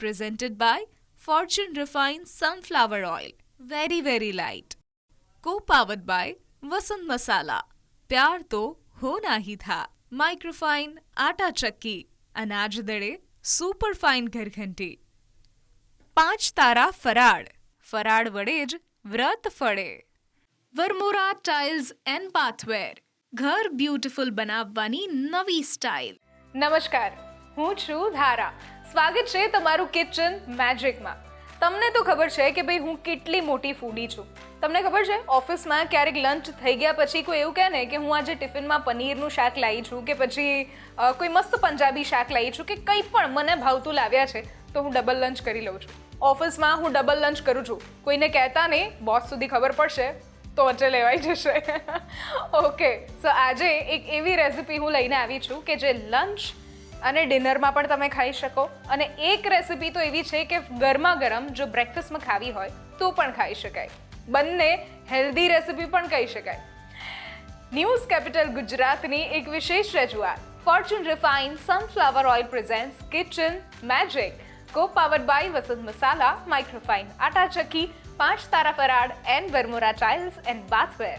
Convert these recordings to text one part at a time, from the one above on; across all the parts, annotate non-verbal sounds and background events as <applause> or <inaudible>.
Presented by Fortune Refined Sunflower Oil. Very, very light. Co-powered by Vasant Masala. प्यार तो होना ही था microfine આટા ચક્કી અનાજ દળે સુપર ફાઇન ઘરઘંટી પાંચ તારા ફરાળ ફરાળ વડે જ વ્રત ફળે. વરમોરા ટાઇલ્સ એન્ડ બાથવેર ઘર બ્યુટીફુલ બનાવવાની નવી સ્ટાઇલ નમસ્કાર, હું છું ધારા. સ્વાગત છે તમારું કિચન મેજિકમાં તમને તો ખબર છે કે ભાઈ હું કેટલી મોટી ફૂડી છું. તમને ખબર છે ઓફિસમાં ક્યારેક લંચ થઈ ગયા પછી કોઈ એવું કહે ને કે હું આજે ટિફિનમાં પનીરનું શાક લાવી છું કે પછી કોઈ મસ્ત પંજાબી શાક લાવી છું કે કંઈ પણ મને ભાવતું લાવ્યા છે, તો હું ડબલ લંચ કરી લઉં છું. ઓફિસમાં હું ડબલ લંચ કરું છું. કોઈને કહેતા નહીં બોસ સુધી ખબર પડશે, તો વચ્ચે લેવાઈ જશે. <laughs> ઓકે સો આજે એક એવી રેસિપી હું લઈને આવી છું કે જે લંચ અને ડિનરમાં પણ તમે ખાઈ શકો. અને એક રેસિપી તો એવી છે કે ગરમા ગરમ જો બ્રેકફાસ્ટમાં ખાવી હોય, તો પણ ખાઈ શકાય. બંને હેલ્ધી રેસિપી પણ કહી શકાય. ન્યૂઝ કેપિટલ ગુજરાતની એક વિશેષ રજૂઆત. Fortune refine sunflower oil presents kitchen magic co powered by Vasant Masala microfine atta chakki પાંચ તારા farad and Varmora tiles and bathware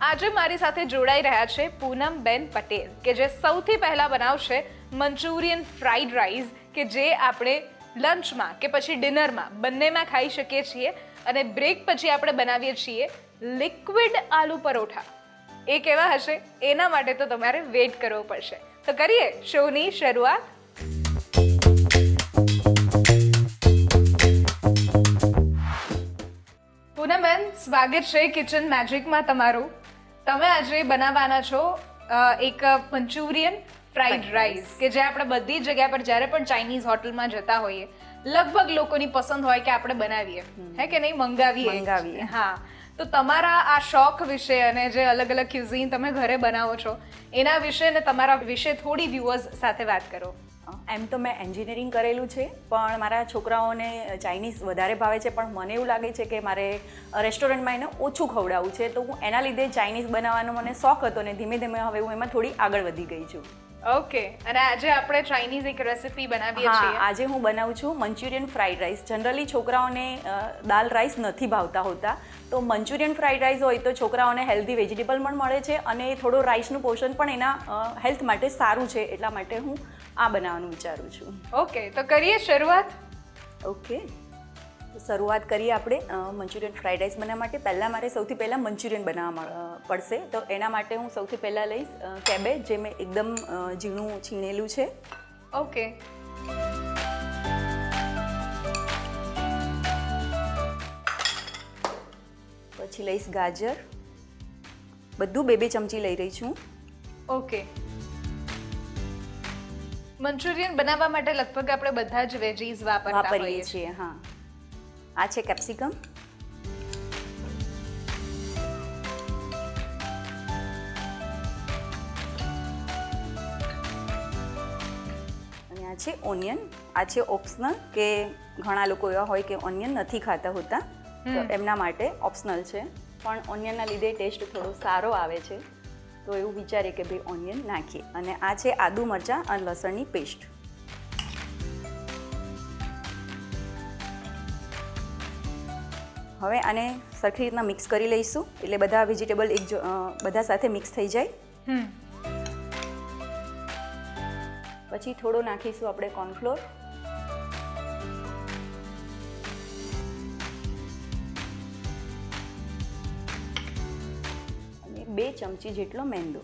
આજે મારી સાથે જોડાઈ રહ્યા છે પૂનમ બેન પટેલ કે જે સૌથી પહેલાં બનાવશે મંચુરિયન ફ્રાઈડ રાઈસ કે જે આપણે લંચમાં કે પછી ડિનરમાં બંનેમાં ખાઈ શકીએ છીએ અને બ્રેક પછી આપણે બનાવીએ છીએ લિક્વિડ આલુ પરોઠા એ કેવા હશે એના માટે તો તમારે વેઇટ કરવો પડશે તો કરીએ શોની શરૂઆત પૂનમબેન સ્વાગત છે કિચન મેજિકમાં તમારું. તમે આજે બનાવવાના છો એક મંચુરિયન ફ્રાઈડ રાઈસ કે જે આપણે બધી જ જગ્યા પર જ્યારે પણ ચાઇનીઝ હોટલમાં જતા હોઈએ લગભગ લોકોની પસંદ હોય કે આપણે બનાવીએ. હે કે નહીં? મંગાવીએ. મંગાવીએ. હા. તો તમારા આ શોખ વિશે અને જે અલગ અલગ ક્યુઝિન તમે ઘરે બનાવો છો એના વિશે અને તમારા વિશે થોડી વ્યુઅર્સ સાથે વાત કરો. એમ તો મેં એન્જિનિયરિંગ કરેલું છે પણ મારા છોકરાઓને ચાઇનીઝ વધારે ભાવે છે પણ મને એવું લાગે છે કે મારે રેસ્ટોરન્ટમાં એને ઓછું ખવડાવવું છે તો હું એના લીધે ચાઇનીઝ બનાવવાનો મને શોખ હતો ને ધીમે ધીમે હવે હું એમાં થોડી આગળ વધી ગઈ છું. ઓકે અને આજે આપણે ચાઇનીઝ એક રેસિપી બનાવીએ હા છીએ. આજે હું બનાવું છું મંચુરિયન ફ્રાઈડ રાઈસ. જનરલી છોકરાઓને દાલ રાઈસ નથી ભાવતા હોતા તો મંચુરિયન ફ્રાઈડ રાઈસ હોય તો છોકરાઓને હેલ્ધી વેજીટેબલ પણ મળે છે અને થોડો રાઈસનું પોષણ પણ એના હેલ્થ માટે સારું છે એટલા માટે હું આ બનાવવાનું વિચારું છું. ઓકે તો કરીએ શરૂઆત? ઓકે શરૂઆત કરીએ આપણે મંચુરિયન ફ્રાઈડ રાઈસ બનાવવા માટે. પહેલાં મારે સૌથી પહેલાં મંચુરિયન બનાવવા પડશે. તો એના માટે હું સૌથી પહેલાં લઈશ કેબેજ જે મેં એકદમ ઝીણું છીણેલું છે. ઓકે પછી લઈશ ગાજર. બધું બે બે ચમચી લઈ રહી છું. ઓકે મંચુરિયન બનાવવા માટે લગભગ આપણે બધા જ વેજીસ વાપરતા હોઈએ છીએ હા. આ છે કેપ્સિકમ. અને આ છે ઓનિયન. આ છે ઓપ્શનલ કે ઘણા લોકો એવા હોય કે ઓનિયન નથી ખાતા હોતા. તો એમના માટે ઓપ્શનલ છે. પણ ઓનિયનના લીધે ટેસ્ટ થોડો સારો આવે છે. તો એવું વિચારીએ કે ભાઈ ઓનિયન નાખીએ. અને આ છે આદુ મરચાં અને લસણની પેસ્ટ હવે આને સરખી રીતના મિક્સ કરી લઈશું. એટલે બધા વેજીટેબલ એક બધા સાથે મિક્સ થઈ જાય. પછી થોડો નાખીશું આપણે કોર્નફ્લોર બે ચમચી જેટલો મેંદો.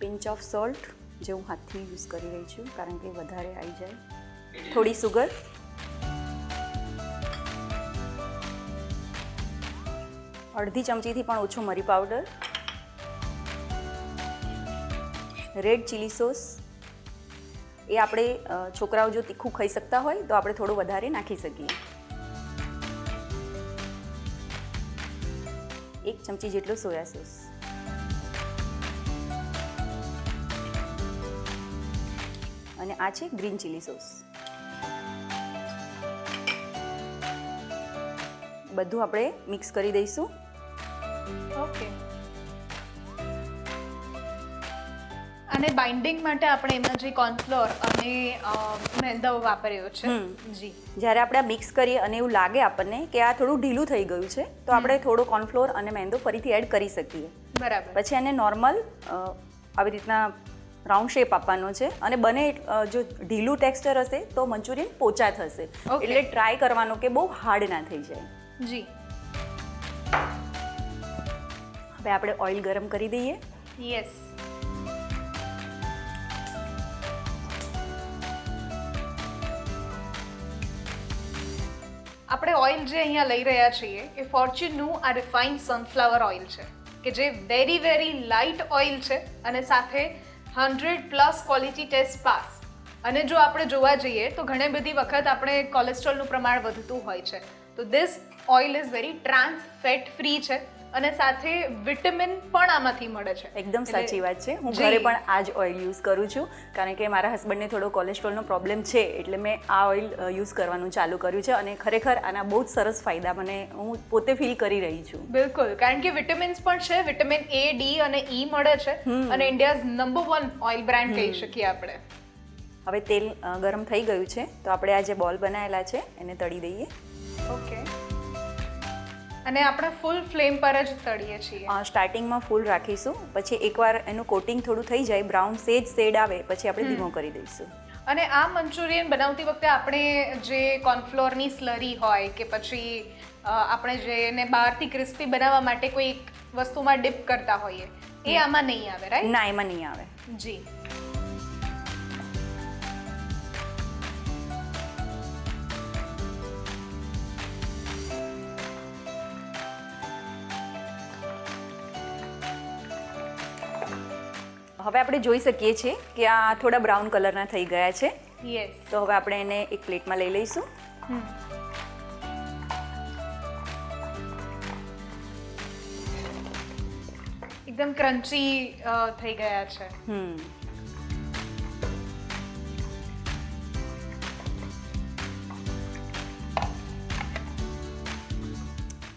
પિંચ ઓફ સોલ્ટ, જે હું હાથથી યુઝ કરી રહી છું, કારણ કે વધારે આવી જાય. થોડી સુગર. અડધી ચમચીથી પણ ઓછો મરી પાવડર. Red chilli sauce. એ આપણે છોકરાઓ જો તીખું ખાઈ શકતા હોય, તો આપણે થોડું વધારે નાખી શકીએ. ચમચી જેટલો સોયા સોસ. અને આ છે ગ્રીન ચીલી સોસ. બધું આપણે મિક્સ કરી દઈશું. ઓકે. અને બાઇન્ડિંગ માટે આપણે એમાં જે કોર્નફ્લોર અને મેંદાઓ મેંદો વાપર્યો છે. જી. જ્યારે આપણે મિક્સ કરીએ અને એવું લાગે આપણને કે આ થોડું ઢીલું થઈ ગયું છે તો આપણે થોડો કોર્નફ્લોર અને મેંદો ફરીથી એડ કરી શકીએ. બરાબર. પછી એને નોર્મલ આવી રીતના રાઉન્ડ શેપ આપવાનો છે અને બને જો ઢીલું ટેક્સચર હશે તો મંચુરિયન પોચા થશે. એટલે ટ્રાય કરવાનો કે બહુ હાર્ડ ના થઈ જાય. જી. હવે આપણે ઓઇલ ગરમ કરી દઈએ. યસ. આપણે ઓઇલ જે અહીંયા લઈ રહ્યા છીએ, એ ફોર્ચ્યુનનું આ રિફાઇન્ડ સનફ્લાવર ઓઇલ છે, કે જે વેરી વેરી લાઇટ ઓઇલ છે અને સાથે hundred plus quality test pass અને જો આપણે જોવા જઈએ, તો ઘણી બધી વખત આપણે કોલેસ્ટ્રોલનું પ્રમાણ વધતું હોય છે. તો this oil is very trans fat free છે. અને સાથે વિટામિન પણ આમાંથી મળે છે. એકદમ સાચી વાત છે. હું ઘરે પણ આ જ ઓઇલ યુઝ કરું છું. કારણ કે મારા હસબન્ડને થોડો કોલેસ્ટ્રોલનો પ્રોબ્લેમ છે એટલે મેં આ ઓઇલ યુઝ કરવાનું ચાલુ કર્યું છે અને ખરેખર આના બહુ જ સરસ ફાયદા મને હું પોતે ફીલ કરી રહી છું. બિલકુલ. કારણ કે વિટામિન્સ પણ છે. વિટામિન એ ડી અને ઈ મળે છે અને India's number one oil brand કહી શકીએ આપણે. હવે તેલ ગરમ થઈ ગયું છે તો આપણે આ જે બોલ બનાવેલા છે એને તળી દઈએ. ઓકે. અને આપણે ફૂલ ફ્લેમ પર જ તળીએ છીએ. સ્ટાર્ટિંગમાં ફૂલ રાખીશું. પછી એકવાર એનું કોટિંગ થોડું થઈ જાય બ્રાઉન સેજ શેડ આવે પછી આપણે ધીમો કરી દઈશું. અને આ મંચુરિયન બનાવતી વખતે આપણે જે કોર્નફ્લોરની સ્લરી હોય કે પછી આપણે જે એને બહારથી ક્રિસ્પી બનાવવા માટે કોઈ એક વસ્તુમાં ડિપ કરતા હોઈએ એ આમાં નહીં આવે રાઈટ? ના એમાં નહીં આવે. જી. હવે આપણે જોઈ શકીએ છીએ કે આ થોડા બ્રાઉન કલરના થઈ ગયા છે. યસ તો હવે આપણે એને એક પ્લેટમાં લઈ લઈશું. એકદમ ક્રન્ચી થઈ ગયા છે. હમ.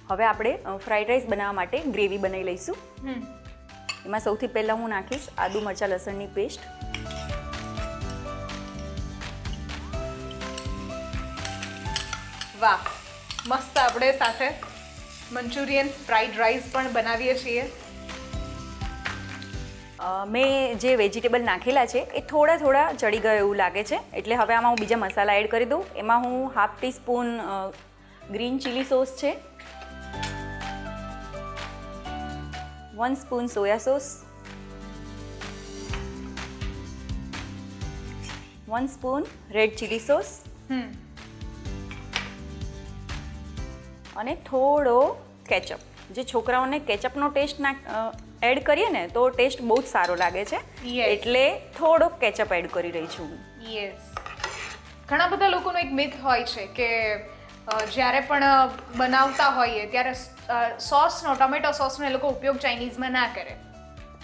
હવે આપણે ફ્રાઈડ રાઈસ બનાવવા માટે ગ્રેવી બનાવી લઈશું. હમ. એમાં સૌથી પહેલાં હું નાખીશ આદુ મરચાં લસણની પેસ્ટ. વાહ મસ્ત આપણે સાથે મંચુરિયન ફ્રાઈડ રાઈસ પણ બનાવીએ છીએ. મેં જે વેજીટેબલ નાખેલા છે એ થોડા થોડા ચડી ગયો એવું લાગે છે. એટલે હવે આમાં હું બીજા મસાલા એડ કરી દઉં. એમાં હું half teaspoon green chilli sauce છે. One spoon soya sauce one spoon red chilli sauce અને થોડો કેચઅપ જે છોકરાઓને કેચઅપનો ટેસ્ટ ના એડ કરીએ ને તો ટેસ્ટ બહુ જ સારો લાગે છે. એટલે થોડો કેચઅપ એડ કરી રહી છું યસ ઘણા બધા લોકોનો એક મિથ હોય છે કે જ્યારે પણ બનાવતા હોઈએ ત્યારે સોસનો ટોમેટો સોસનો એ લોકો ઉપયોગ ચાઇનીઝમાં ના કરે.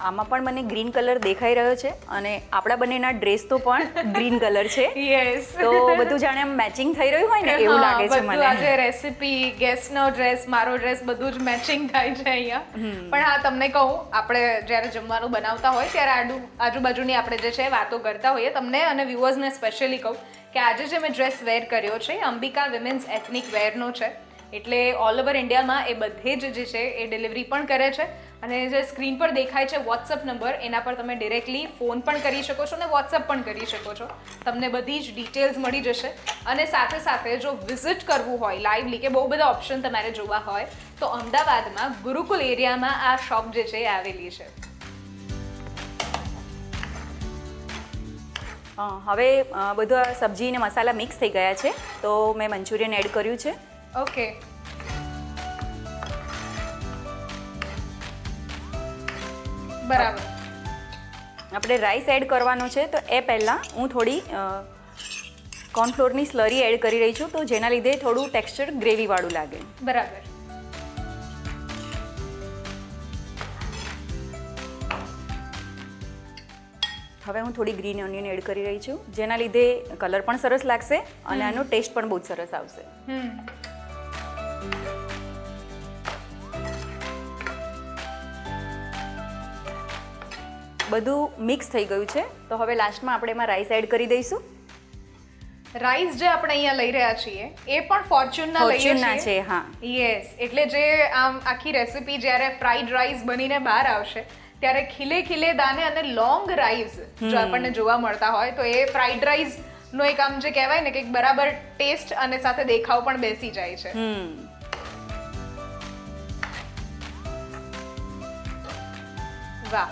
આમાં પણ મને ગ્રીન કલર દેખાઈ રહ્યો છે અને આપણા બંનેના ડ્રેસ તો પણ ગ્રીન કલર છે. <laughs> યસ તો બધું જાણે આમ મેચિંગ થઈ રહ્યું હોય ને એવું લાગે છે મને. આજે રેસિપી ગેસનો ડ્રેસ મારો ડ્રેસ બધું જ મેચિંગ થાય છે અહીંયા. પણ હા તમને કહું આપણે જ્યારે જમવાનું બનાવતા હોય ત્યારે આડુ આજુબાજુની આપણે જે છે વાતો કરતા હોઈએ તમને અને વ્યુઅર્સને સ્પેશિયલી કહું કે આજે જે મેં ડ્રેસ વેર કર્યો છે એ અંબિકા વિમેન્સ એથનિક વેરનો છે. એટલે ઓલ ઓવર ઇન્ડિયામાં એ બધે જ જે છે એ ડિલિવરી પણ કરે છે. અને જે સ્ક્રીન પર દેખાય છે વોટ્સઅપ નંબર એના પર તમે ડિરેક્ટલી ફોન પણ કરી શકો છો અને વોટ્સઅપ પણ કરી શકો છો. તમને બધી જ ડિટેલ્સ મળી જશે. અને સાથે સાથે જો વિઝિટ કરવું હોય લાઈવલી કે બહુ બધા ઓપ્શન તમારે જોવા હોય, તો અમદાવાદમાં ગુરુકુલ એરિયામાં આ શોપ જે છે એ આવેલી છે. હવે બધું બધા સબ્જી અને મસાલા મિક્સ થઈ ગયા છે. તો મેં મંચુરિયન એડ કર્યું છે. ઓકે. બરાબર. આપણે રાઈસ એડ કરવાનો છે તો એ પહેલાં હું થોડી કોર્નફ્લોરની સ્લરી એડ કરી રહી છું તો જેના લીધે થોડું ટેક્સચર ગ્રેવીવાળું લાગે. બરાબર. હવે હું થોડી ગ્રીન ઓનિયન એડ કરી રહી છું. જેના લીધે કલર પણ સરસ લાગશે અને આનો ટેસ્ટ પણ બહુ જ સરસ આવશે. બધું મિક્સ થઈ ગયું છે. તો હવે લાસ્ટમાં આપણે એમાં રાઈસ એડ કરી દઈશું. રાઈસ જે આપણે અહીંયા લઈ રહ્યા છીએ એ પણ ફોર્ચ્યુનના ફોર્ચ્યુનના છે હા. યસ એટલે જે આમ આખી રેસિપી જ્યારે ફ્રાઈડ રાઈસ બનીને બહાર આવશે ત્યારે ખીલે ખીલે દાને અને લોંગ રાઈસ જો આપણને જોવા મળતા હોય તો એ ફ્રાઈડ રાઈસ નો એક આમ જે કહેવાય ને કે બરાબર ટેસ્ટ અને સાથે દેખાવ પણ બેસી જાય છે. વાહ.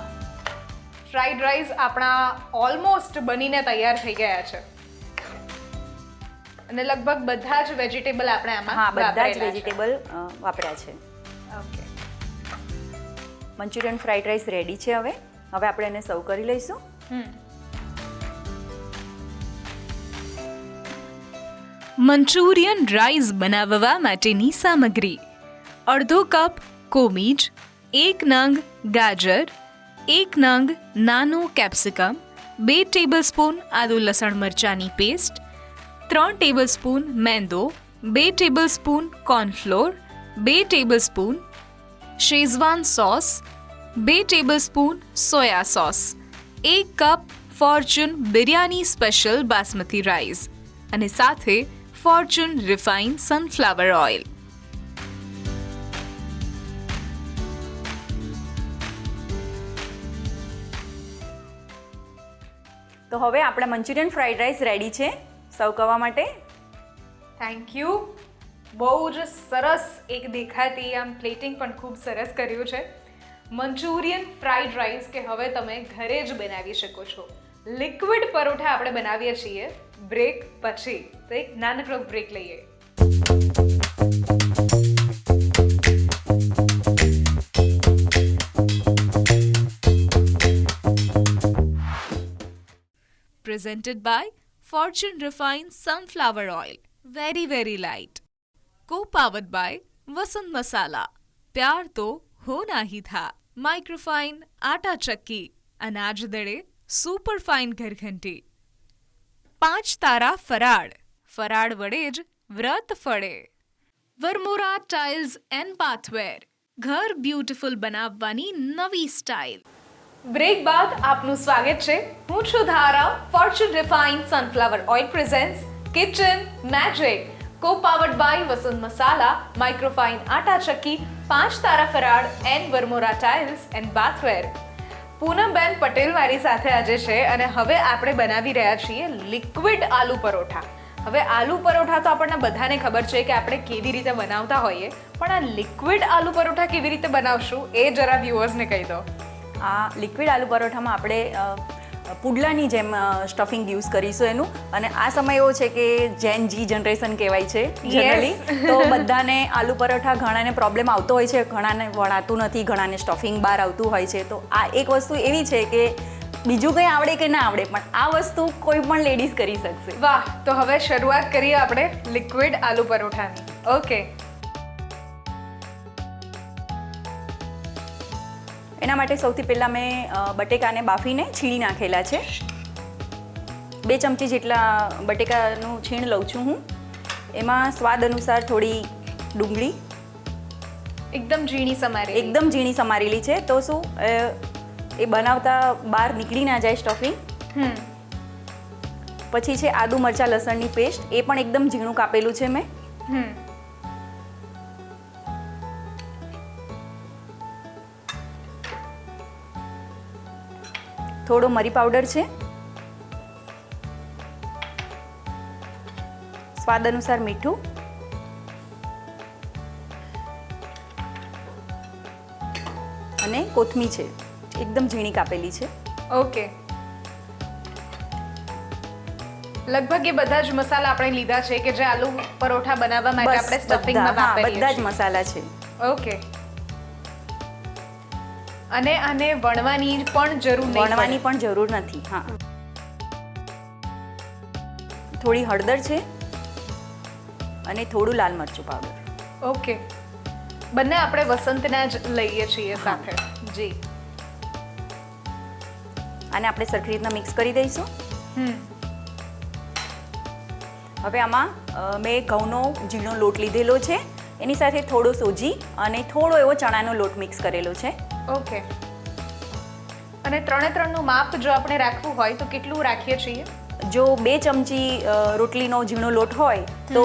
ફ્રાઈડ રાઈસ આપણા ઓલમોસ્ટ બનીને તૈયાર થઈ ગયા છે. અને લગભગ બધા જ વેજીટેબલ આપણે આમાં હા બધા જ વેજીટેબલ વાપર્યા છે. Okay. Manchurian fried rice ready છે હવે. હવે આપણે એને સર્વ કરી લઈશું. મંચુરિયન રાઈસ બનાવવા માટેની સામગ્રી. અડધો કપ કોમીજ એક નંગ ગાજર એક નંગ નાનું કેપ્સિકમ બે ટેબલસ્પૂન આદુ લસણ મરચાંની પેસ્ટ ત્રણ ટેબલસ્પૂન મેંદો બે ટેબલસ્પૂન કોર્નફ્લોર બે ટેબલસ્પૂન શેઝવાન સોસ બે ટેબલસ્પૂન સોયા સોસ એક cup Fortune biryani special basmati rice અને સાથે ફોર્ચ્યુન રિફાઇન સનફ્લાવર ઓઇલ તો હવે આપણા મંચુરિયન ફ્રાઈડ રાઈસ રેડી છે. સર્વ કરવા માટે? થેન્ક યુ બહુ જ સરસ એક દેખાતી આમ પ્લેટિંગ પણ ખૂબ સરસ કર્યું છે મંચુરિયન ફ્રાઈડ રાઈસ કે હવે તમે ઘરે જ બનાવી શકો છો લિક્વિડ પરોઠા આપણે બનાવીએ છીએ બ્રેક પછી તો એક નાનકડો બ્રેક લઈએ presented by Fortune Refined Sunflower Oil. Very, very light. Co-powered by Vasant Masala. प्यार तो होना ही था माइक्रोफाइन आटा चक्की अनाज दड़े સુપર ફાઇન ઘરઘંટી પાંચ તારા ફરાળ ફરાળ વડે જ વ્રત ફળે વરમોરા ટાઇલ્સ એન્ડ પાથવેર ઘર બ્યુટીફુલ બનાવવાની નવી સ્ટાઇલ બ્રેક બાદ આપનું સ્વાગત છે હું છું Dhara Fortune refine sunflower oil presents kitchen magic co powered by Vasant masala microfine atta chakki પાંચ તારા ફરાળ and Varmora tiles and bathware Poonamben Patel મારી સાથે આજે છે અને હવે આપણે બનાવી રહ્યા છીએ લિક્વિડ આલુ પરોઠા. હવે આલુ પરોઠા તો આપણને બધાને ખબર છે કે આપણે કેવી રીતે બનાવતા હોઈએ, પણ આ લિક્વિડ આલુ પરોઠા કેવી રીતે બનાવશું એ જરા વ્યુઅર્સને કહી દો. આ લિક્વિડ આલુ પરોઠામાં આપણે પુડલાની જેમ સ્ટફિંગ યુઝ કરીશું એનું. અને આ સમય એવો છે કે જેન જી જનરેશન કહેવાય છે જનરલી તો બધાને આલુ પરોઠા ઘણાને પ્રોબ્લેમ આવતો હોય છે ઘણાને વણાતું નથી ઘણાને સ્ટફિંગ બહાર આવતું હોય છે. તો આ એક વસ્તુ એવી છે કે બીજું કંઈ આવડે કે ના આવડે પણ આ વસ્તુ કોઈ પણ લેડીઝ કરી શકશે. વાહ તો હવે શરૂઆત કરીએ આપણે લિક્વિડ આલુ પરોઠાની. ઓકે એના માટે સૌથી પહેલાં મેં બટેકાને બાફીને છીણી નાખેલા છે. બે ચમચી જેટલા બટેકાનું છીણ લઉં છું હું. એમાં સ્વાદ અનુસાર થોડી ડુંગળી. એકદમ ઝીણી સમારી એકદમ ઝીણી સમારેલી છે. તો શું એ બનાવતા બહાર નીકળી ના જાય સ્ટફિંગ. પછી છે આદુ મરચાં લસણની પેસ્ટ. એ પણ એકદમ ઝીણું કાપેલું છે મેં. થોડો મરી પાવડર છે. સ્વાદ અનુસાર મીઠું. અને કોથમી છે. એકદમ ઝીણી કાપેલી છે. ઓકે. લગભગ એ બધા જ મસાલા આપણે લીધા છે કે જે આલુ પરોઠા બનાવવા માટે આપણે સ્ટફિંગમાં વાપરીએ બધા જ મસાલા છે. ઓકે. અને આને વણવાની પણ જરૂર નહીં વણવાની પણ જરૂર નથી હા. થોડી હળદર છે અને થોડું લાલ મરચું પાવડર ઓકે. બંને આપણે વસંતના જ લઈએ છીએ સાથે. જી. અને આપણે સરખી રીતના મિક્સ કરી દઈશું. હમ. હવે આમાં મેં ઘઉંનો ઝીણો લોટ લીધેલો છે. એની સાથે થોડો સોજી અને થોડો એવો ચણાનો લોટ મિક્સ કરેલો છે. ઓકે. અને ત્રણે ત્રણનું માપ જો આપણે રાખવું હોય તો કેટલું રાખીએ છીએ? જો બે ચમચી રોટલીનો ઝીણો લોટ હોય તો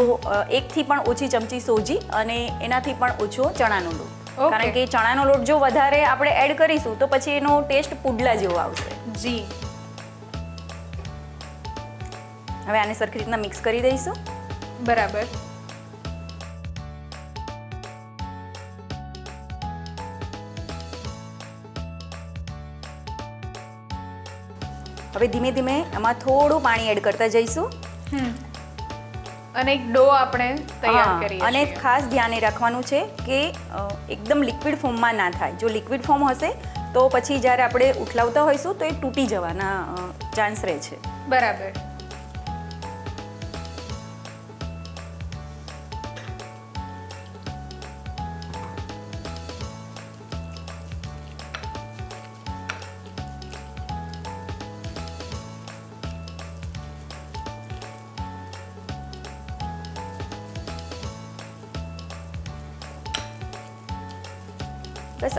એકથી પણ ઓછી ચમચી સોજી અને એનાથી પણ ઓછો ચણાનો લોટ. કારણ કે ચણાનો લોટ જો વધારે આપણે એડ કરીશું તો પછી એનો ટેસ્ટ પુડલા જેવો આવશે. જી. હવે આને સરખી રીતના મિક્સ કરી દઈશું. બરાબર. હવે ધીમે ધીમે એમાં થોડું પાણી એડ કરતા જઈશું. હમ. અને એક ડો આપણે તૈયાર કરીએ અને ખાસ ધ્યાને રાખવાનું છે કે એકદમ લિક્વિડ ફોર્મમાં ના થાય. જો લિક્વિડ ફોર્મ હશે તો પછી જ્યારે આપણે ઉઠલાવતા હોઈશું તો એ તૂટી જવાના ચાન્સ રહે છે. બરાબર.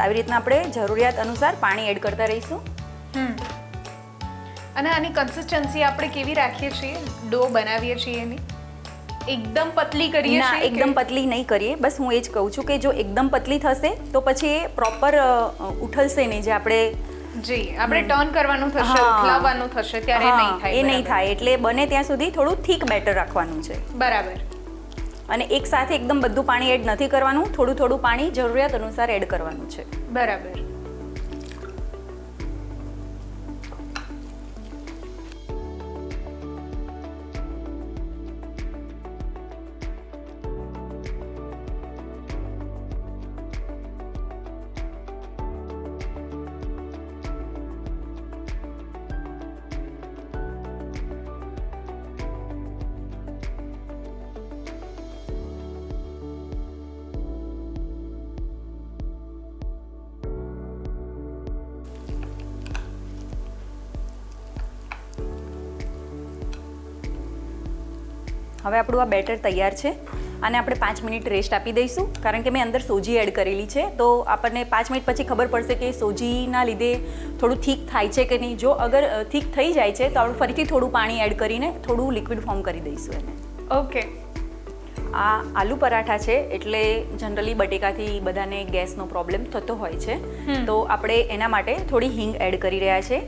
આવી રીતના આપણે જરૂરિયાત અનુસાર પાણી એડ કરતા રહીશું. હમ. અને આની કન્સિસ્ટન્સી આપણે કેવી રાખીએ છીએ? ડો બનાવીએ છીએ એની? એકદમ પતલી કરીએ ના એકદમ પતલી નહીં કરીએ. બસ હું એ જ કહું છું કે જો એકદમ પતલી થશે તો પછી એ પ્રોપર ઉઠલશે નહીં જે આપણે જી આપણે ટર્ન કરવાનું થશે. ઉથલાવવાનું થશે ત્યારે નહીં થાય એ નહીં થાય. એટલે બને ત્યાં સુધી થોડું થીક બેટર રાખવાનું છે. બરાબર. અને એક સાથે એકદમ બધું પાણી એડ નથી કરવાનું. થોડું થોડું પાણી જરૂરિયાત અનુસાર એડ કરવાનું છે. બરાબર. હવે આપણું આ બેટર તૈયાર છે અને આપણે પાંચ મિનિટ રેસ્ટ આપી દઈશું. કારણ કે મેં અંદર સોજી એડ કરેલી છે તો આપણને પાંચ મિનિટ પછી ખબર પડશે કે સોજીના લીધે થોડું થીક થાય છે કે નહીં. જો અગર થીક થઈ જાય છે તો આપણે ફરીથી થોડું પાણી એડ કરીને થોડું લિક્વિડ ફોર્મ કરી દઈશું એને. ઓકે. આ આલુ પરાઠા છે એટલે જનરલી બટેકાથી બધાને ગેસનો પ્રોબ્લેમ થતો હોય છે. તો આપણે એના માટે થોડી હિંગ એડ કરી રહ્યા છે.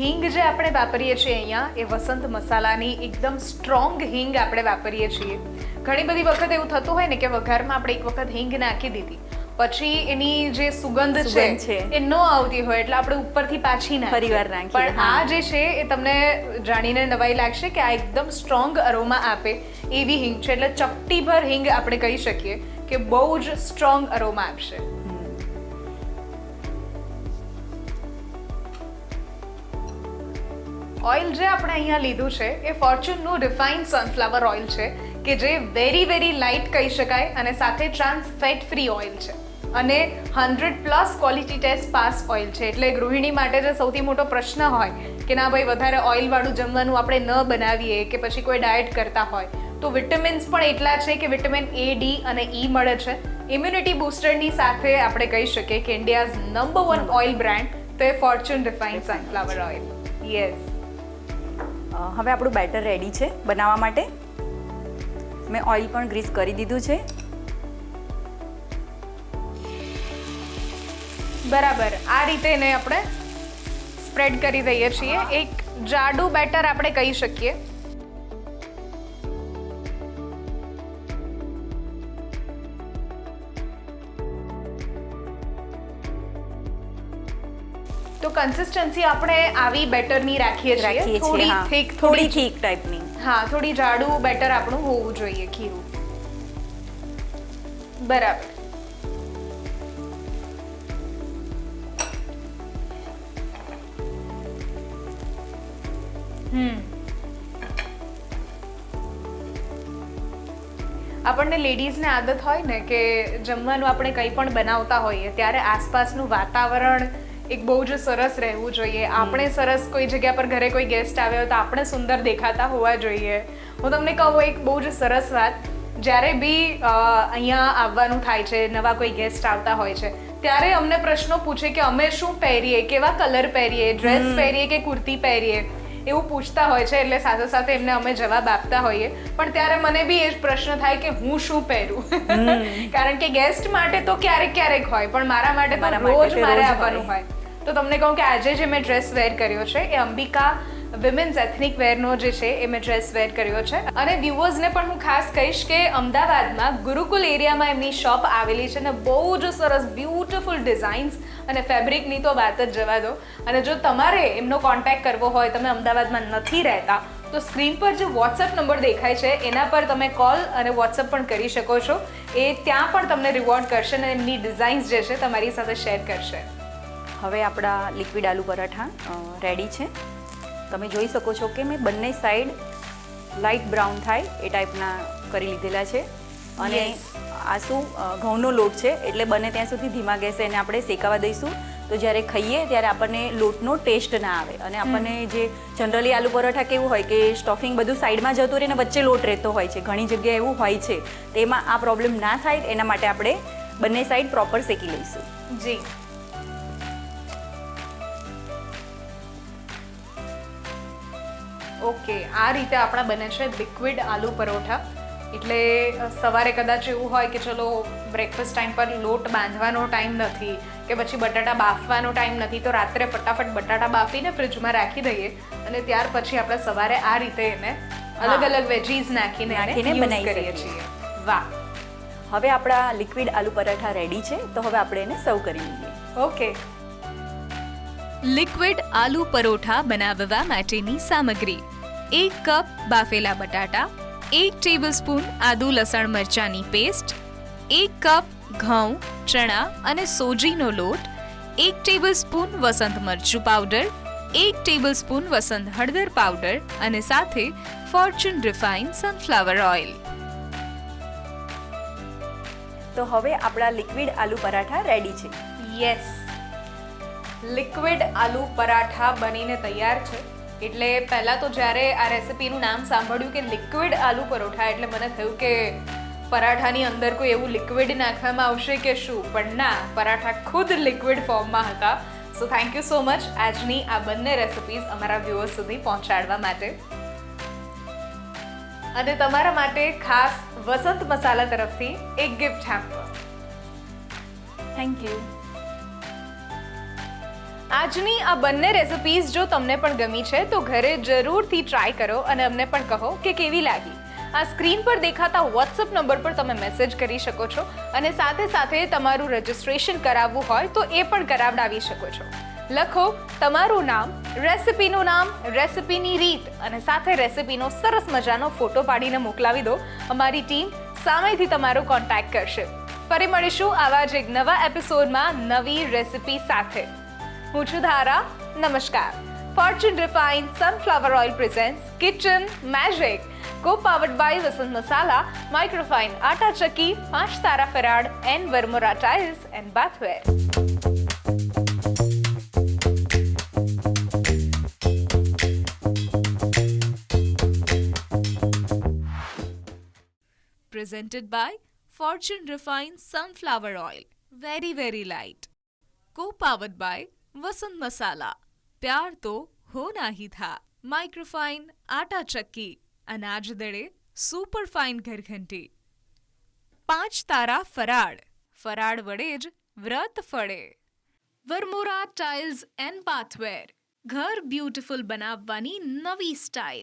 હિંગ જે આપણે વાપરીએ છીએ અહીંયા એ વસંત મસાલાની એકદમ સ્ટ્રોંગ હિંગ આપણે વાપરીએ છીએ. ઘણી બધી વખત એવું થતું હોય ને કે વઘારમાં આપણે એક વખત હિંગ નાખી દીધી. પછી એની જે સુગંધ છે એ ન આવતી હોય એટલે આપણે ઉપરથી પાછી ના પરિવાર નાખી પણ આ જે છે એ તમને જાણીને નવાઈ લાગશે કે આ એકદમ સ્ટ્રોંગ અરોમા આપે એવી હિંગ છે. એટલે ચપટીભર હિંગ આપણે કહી શકીએ કે બહુ જ સ્ટ્રોંગ અરોમા આપશે. ઓઇલ જે આપણે અહીંયા લીધું છે એ ફોર્ચ્યુનનું રિફાઇન્ડ સનફ્લાવર ઓઇલ છે કે જે વેરી વેરી લાઇટ કહી શકાય અને સાથે ટ્રાન્સ ફેટ ફ્રી ઓઇલ છે. અને hundred plus quality test pass oil છે. એટલે ગૃહિણી માટે જે સૌથી મોટો પ્રશ્ન હોય કે ના ભાઈ વધારે ઓઇલવાળું જમવાનું આપણે ન બનાવીએ કે પછી કોઈ ડાયટ કરતા હોય તો વિટામિન્સ પણ એટલા છે કે વિટામિન એ ડી અને ઈ મળે છે. ઇમ્યુનિટી બૂસ્ટરની સાથે આપણે કહી શકીએ કે India's number one oil brand તો એ Fortune refined sunflower oil. Yes. હવે આપણું બેટર રેડી છે બનાવવા માટે. મેં ઓઇલ પણ ગ્રીસ કરી દીધું છે. બરાબર. આ રીતે એને આપણે સ્પ્રેડ કરી દઈએ છીએ. એક જાડું બેટર આપણે કહી શકીએ. કન્સિસ્ટન્સી આપણે આવી બેટરની રાખીએ છીએ. થોડી થીક થોડી થીક ટાઈપની હા થોડી જાડું બેટર આપણું હોવું જોઈએ ખીરું. બરાબર. હમ. આપણને લેડીઝને આદત હોય ને કે જમવાનું આપણે કંઈ પણ બનાવતા હોઈએ ત્યારે આસપાસનું વાતાવરણ એક બહુ જ સરસ રહેવું જોઈએ. આપણે સરસ કોઈ જગ્યા પર ઘરે કોઈ ગેસ્ટ આવ્યો તો આપણે સુંદર દેખાતા હોવા જોઈએ. હું તમને કહું એક બહુ જ સરસ વાત. જ્યારે બી અહીંયા આવવાનું થાય છે નવા કોઈ ગેસ્ટ આવતા હોય છે ત્યારે અમને પ્રશ્નો પૂછે કે અમે શું પહેરીએ કેવા કલર પહેરીએ ડ્રેસ પહેરીએ કે કુર્તી પહેરીએ એવું પૂછતા હોય છે એટલે સાથે સાથે એમને અમે જવાબ આપતા હોઈએ. પણ ત્યારે મને બી એ જ પ્રશ્ન થાય કે હું શું પહેરું? <laughs> કારણ કે ગેસ્ટ માટે તો ક્યારેક ક્યારેક હોય પણ મારા માટે પણ રોજ મારે આવવાનું હોય. તો તમને કહું કે આજે જે મેં ડ્રેસ વેર કર્યો છે, એ અંબિકા વિમેન્સ એથનિક વેરનો જે છે, એ મેં ડ્રેસ વેર કર્યો છે. અને વ્યુઅર્સને પણ હું ખાસ કહીશ કે અમદાવાદમાં ગુરુકુલ એરિયામાં એમની શોપ આવેલી છે અને બહુ જ સરસ બ્યુટિફુલ ડિઝાઇન્સ અને ફેબ્રિકની તો વાત જ જવા દો. અને જો તમારે એમનો કોન્ટેક્ટ કરવો હોય, તમે અમદાવાદમાં નથી રહેતા, તો સ્ક્રીન પર જે વોટ્સએપ નંબર દેખાય છે, એના પર તમે કોલ અને વોટ્સએપ પણ કરી શકો છો. એ ત્યાં પણ તમને રિવોર્ડ કરશે અને એમની ડિઝાઇન્સ જે છે, તમારી સાથે શેર કરશે. હવે આપણા લિક્વિડ આલુ પરાઠા રેડી છે. તમે જોઈ શકો છો કે મેં બંને સાઈડ લાઇટ બ્રાઉન થાય એ ટાઈપના કરી લીધેલા છે. અને. આ શું ઘઉંનો લોટ છે એટલે બને ત્યાં સુધી ધીમા ગેસે એને આપણે શેકાવા દઈશું. તો જ્યારે ખાઈએ ત્યારે આપણને લોટનો ટેસ્ટ ના આવે. અને આપણને જે જનરલી આલુ પરોઠા કેવું હોય કે સ્ટફિંગ બધું સાઈડમાં જતું રહે અને વચ્ચે લોટ રહેતો હોય છે ઘણી જગ્યાએ એવું હોય છે. તેમાં આ પ્રોબ્લેમ ના થાય એના માટે આપણે બંને સાઈડ પ્રોપર શેકી લઈશું. જી. ઓકે આ રીતે આપણા બને છે લિક્વિડ આલુ પરોઠા. એટલે સવારે કદાચ એવું હોય કે ચલો બ્રેકફાસ્ટ ટાઈમ પર લોટ બાંધવાનો ટાઈમ નથી કે પછી બટાટા બાફવાનો ટાઈમ નથી તો રાત્રે ફટાફટ બટાટા બાફીને ફ્રિજમાં રાખી દઈએ અને ત્યાર પછી આપણે સવારે આ રીતે એને અલગ અલગ વેજીસ નાખીને એને નાખીને બનાવી કરીએ છીએ. વાહ. હવે આપણા લિક્વિડ આલુ પરાઠા રેડી છે તો હવે આપણે એને સર્વ કરી લઈએ. ઓકે. લિક્વિડ આલુ પરોઠા બનાવવા માટેની સામગ્રી. એક કપ બાફેલા બટાટા એક ટેબલસ્પૂન આદુ લસણ મરચાંની પેસ્ટ એક કપ ઘઉં ચણા અને સોજીનો લોટ એક ટેબલસ્પૂન વસંત મરચું પાવડર એક ટેબલસ્પૂન વસંત હળદર પાવડર અને સાથે ફોર્ચ્યુન રિફાઇન સનફ્લાવર ઓઇલ. તો હવે આપણા લિક્વિડ આલુ પરાઠા રેડી છે. યસ. લિક્વિડ આલુ પરાઠા બનીને તૈયાર છે. એટલે પહેલાં તો જ્યારે આ રેસિપીનું નામ સાંભળ્યું કે લિક્વિડ આલુ પરોઠા, એટલે મને થયું કે પરાઠાની અંદર કોઈ એવું લિક્વિડ નાખવામાં આવશે કે શું? પણ ના, પરાઠા ખુદ લિક્વિડ ફોર્મમાં હતા. So thank you so much આજની આ બંને રેસિપીઝ અમારા વ્યુઅર્સ સુધી પહોંચાડવા માટે. અને તમારા માટે ખાસ વસંત મસાલા તરફથી એક ગિફ્ટ હેમ્પર થેન્ક યુ આજની આ બંને રેસિપીઝ જો તમને પણ ગમી છે, તો ઘરે જરૂરથી ટ્રાય કરો અને અમને પણ કહો કે કેવી લાગી. આ સ્ક્રીન પર દેખાતા વોટ્સઅપ નંબર પર તમે મેસેજ કરી શકો છો અને સાથે સાથે તમારું રજિસ્ટ્રેશન કરાવવું હોય, તો એ પણ કરાવડાવી શકો છો. લખો તમારું નામ રેસિપીનું નામ રેસિપીની રીત અને સાથે રેસિપીનો સરસ મજાનો ફોટો પાડીને મોકલાવી દો. અમારી ટીમ સામેથી તમારો કોન્ટેક્ટ કરશે. ફરી મળીશું આવા જ એક નવા એપિસોડમાં નવી રેસિપી સાથે. હું છું ધારા નમસ્કાર Fortune refine sunflower oil presents kitchen magic co powered by Vasant masala microfine atta chakki પાંચ તારા farad and Varmora tiles and bathware presented by Fortune Refined Sunflower Oil. Very, very light. Co-powered by Vasant Masala. પ્યાર તો હોના હી થા. Microfine, આટા ચક્કી, અનાજ દળે સુપરફાઇન ઘરઘંટી. પાંચ તારા ફરાળ. ફરાળ વડે જ વ્રત ફળે. Varmora tiles and bathware. ઘર બ્યુટીફુલ બનાવવાની નવી સ્ટાઇલ.